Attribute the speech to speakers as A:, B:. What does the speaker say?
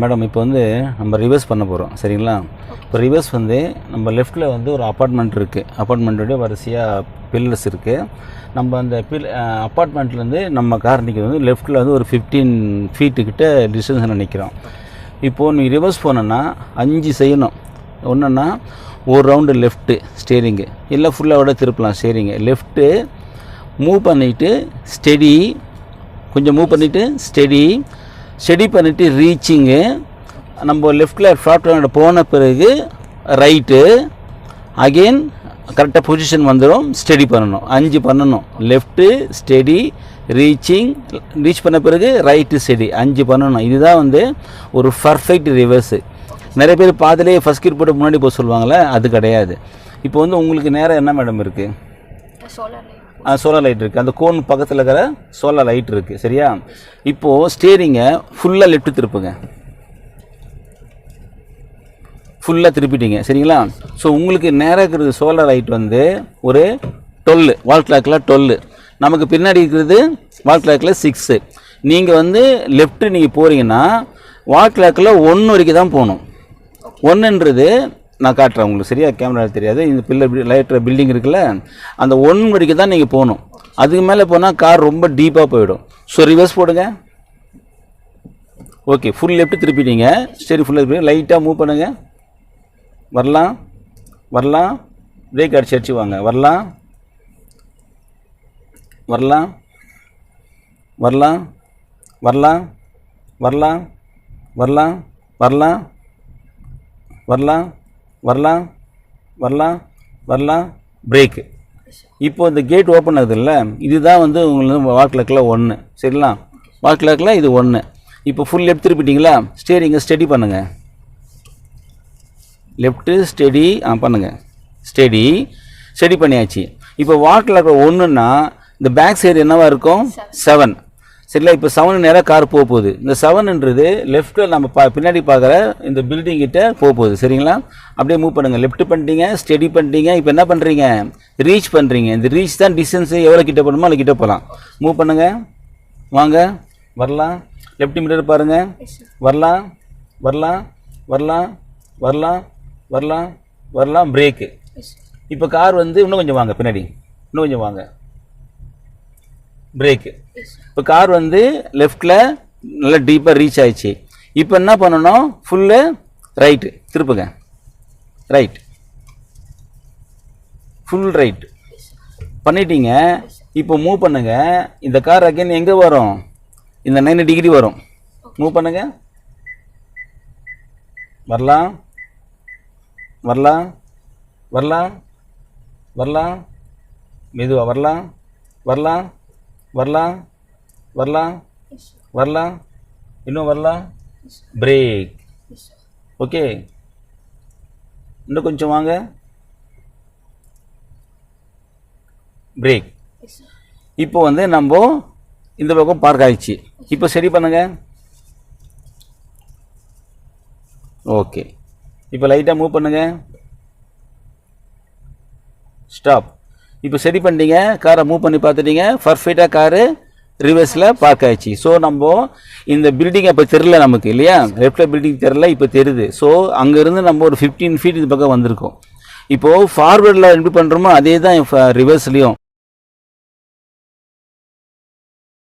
A: Madam இப்போ வந்து நம்ம ரிவர்ஸ் பண்ண போகிறோம் சரிங்களா? இப்போ ரிவர்ஸ் வந்து நம்ம லெஃப்ட்டில் வந்து ஒரு அப்பார்ட்மெண்ட் இருக்குது அப்பார்ட்மெண்ட்டோடைய வரிசையாக பில்லர்ஸ் இருக்குது நம்ம அந்த பில் அப்பார்ட்மெண்ட்லேருந்து நம்ம கார் நிற்கிறது வந்து லெஃப்ட்டில் வந்து ஒரு ஃபிஃப்டீன் ஃபீட்டுக்கிட்ட டிஸ்டன்ஸில் நிற்கிறோம் இப்போது நீ ரிவர்ஸ் போனோன்னா அஞ்சு செய்யணும். ஒன்றுன்னா ஒரு ரவுண்டு லெஃப்ட்டு ஸ்டேரிங்கு இல்லை ஃபுல்லாக விட திருப்பலாம் ஸ்டேரிங்கு லெஃப்ட்டு மூவ் பண்ணிவிட்டு ஸ்டெடி கொஞ்சம் மூவ் பண்ணிவிட்டு ஸ்டெடி ஸ்டெடி பண்ணிவிட்டு ரீச்சிங்கு நம்ம லெஃப்டில் ஃப்ளாட் போன பிறகு ரைட்டு அகெயின் கரெக்டாக பொசிஷன் வந்துடும் ஸ்டெடி பண்ணணும். அஞ்சு பண்ணணும். லெஃப்ட்டு ஸ்டெடி ரீச்சிங் ரீச் பண்ண பிறகு ரைட்டு ஸ்டெடி அஞ்சு பண்ணணும். இதுதான் வந்து ஒரு பர்ஃபெக்ட் ரிவர்ஸு நிறைய பேர் பாதிலே ஃபஸ்ட் கீர் போட்டு முன்னாடி போக சொல்லுவாங்கள்ல அது கிடையாது. இப்போ வந்து உங்களுக்கு நேரம் என்ன மேடம் இருக்குது
B: சோலார் லைட்
A: இருக்குது அந்த கோன் பக்கத்தில் இருக்கிற சோலார் லைட் இருக்குது சரியா? இப்போது ஸ்டேரிங்கை ஃபுல்லாக லெஃப்ட் திருப்புங்க. ஃபுல்லாக திருப்பிட்டீங்க. சரிங்களா? ஸோ உங்களுக்கு நேராக இருக்கிறது சோலார் லைட் வந்து ஒரு டுவெல்லு வால் கிளாக்கில் டொல்லு நமக்கு பின்னாடி இருக்கிறது வால் கிளாக்கில் சிக்ஸு நீங்கள் வந்து லெஃப்ட்டு நீங்கள் போகிறீங்கன்னா வால் கிளாக்கில் ஒன்று வரைக்கும் தான் போகணும். ஒன்றுன்றது நான் காட்டுறேன். உங்களுக்கு சரியா கேமரா தெரியாது. இந்த பில்லர் லைட்டர் பில்டிங் இருக்குல்ல அந்த ஒன் வரைக்கும் தான் நீங்கள் போகணும். அதுக்கு மேலே போனால் கார் ரொம்ப டீப்பாக போயிடும். ஸோ ரிவர்ஸ் போடுங்க. ஓகே ஃபுல் லெஃப்ட் திருப்பிட்டீங்க. சரி ஃபுல்லாக லெஃப்ட் லைட்டாக மூவ் பண்ணுங்கள் வரலாம். வரலாம். பிரேக் அடிச்சு அடிச்சு வாங்க. வரலாம். வரலாம். வரலாம். வரலாம். வரலாம். வரலாம். வரலாம். வரலாம். வரலாம் வரலாம் வரலாம் பிரேக்கு இப்போ இந்த கேட் ஓப்பன் ஆகுதுல்ல இதுதான் வந்து உங்களுக்கு வாக்கில் ஒன்று சரிங்களா? வாக்கில் இது ஒன்று இப்போ ஃபுல் லெஃப்ட் திருப்பிட்டீங்களா? ஸ்டேரிங்கை ஸ்டெடி பண்ணுங்கள் லெஃப்ட்டு ஸ்டெடி ஆ பண்ணுங்கள் ஸ்டெடி ஸ்டெடி பண்ணியாச்சு. இப்போ வாக்கில் ஒன்றுன்னா இந்த பேக் சைடு என்னவா இருக்கும்? செவன் சரிங்களா? இப்போ செவன் நேராக கார் போக போகுது. இந்த செவன்ன்றது லெஃப்ட்டில் நம்ம பா பின்னாடி பார்க்குற இந்த பில்டிங் கிட்ட போக போகுது. சரிங்களா? அப்படியே மூவ் பண்ணுங்கள் லெஃப்ட் பண்ணிட்டீங்க ஸ்டெடி பண்ணிட்டீங்க. இப்போ என்ன பண்ணுறீங்க ரீச் பண்ணுறீங்க இந்த ரீச் தான் டிஸ்டன்ஸு எவ்வளோ கிட்ட போகணுமோ அவ்வளோ கிட்ட போகலாம். மூவ் பண்ணுங்கள் வாங்க. வரலாம். லெஃப்ட் மிரர் பாருங்கள் வரலாம். வரலாம். வரலாம். வரலாம். வரலாம். வரலாம். பிரேக்கு இப்போ கார் வந்து இன்னும் கொஞ்சம் வாங்க. பின்னாடி. இன்னும் கொஞ்சம் வாங்க. பிரேக்கு இப்போ கார் வந்து லெஃப்டில் நல்லா டீப்பாக ரீச் ஆயிடுச்சு. இப்போ என்ன பண்ணணும்? ஃபுல்லு ரைட்டு திருப்புங்க. ரைட் ஃபுல் ரைட் பண்ணிட்டீங்க. இப்போ மூவ் பண்ணுங்க. இந்த கார் அகைன் எங்கே வரும்? இந்த 90 டிகிரி வரும். மூவ் பண்ணுங்க. வரலாம். வரலாம். வரலாம். வரலாம். மெதுவாக வரலாம். வரலாம். வரலாம் வரலாம் வரலாம் இன்னும் வரலாம் பிரேக் ஓகே இன்னும் கொஞ்சம் வாங்க. பிரேக் இப்போ வந்து நம்ம இந்த பக்கம் பார்க் ஆகிடுச்சு இப்போ சரி பண்ணுங்க. ஓகே இப்போ லைட்டாக மூவ் பண்ணுங்க. ஸ்டாப் இப்போ சரி பண்ணிட்டீங்க காரை மூவ் பண்ணி பார்த்துட்டீங்க பர்ஃபெக்டாக காரு ரிவர்ஸில் பார்க் ஆயிடுச்சு. ஸோ நம்ம இந்த பில்டிங் அப்போ தெரில நமக்கு இல்லையா? லெஃப்டில் பில்டிங் தெரில இப்போ தெரியுது. ஸோ அங்கேருந்து நம்ம ஒரு ஃபிஃப்டீன் ஃபீட் இது பக்கம் வந்திருக்கோம். இப்போது ஃபார்வேர்டில் எப்படி பண்ணுறோமோ அதே தான் ரிவர்ஸ்லேயும்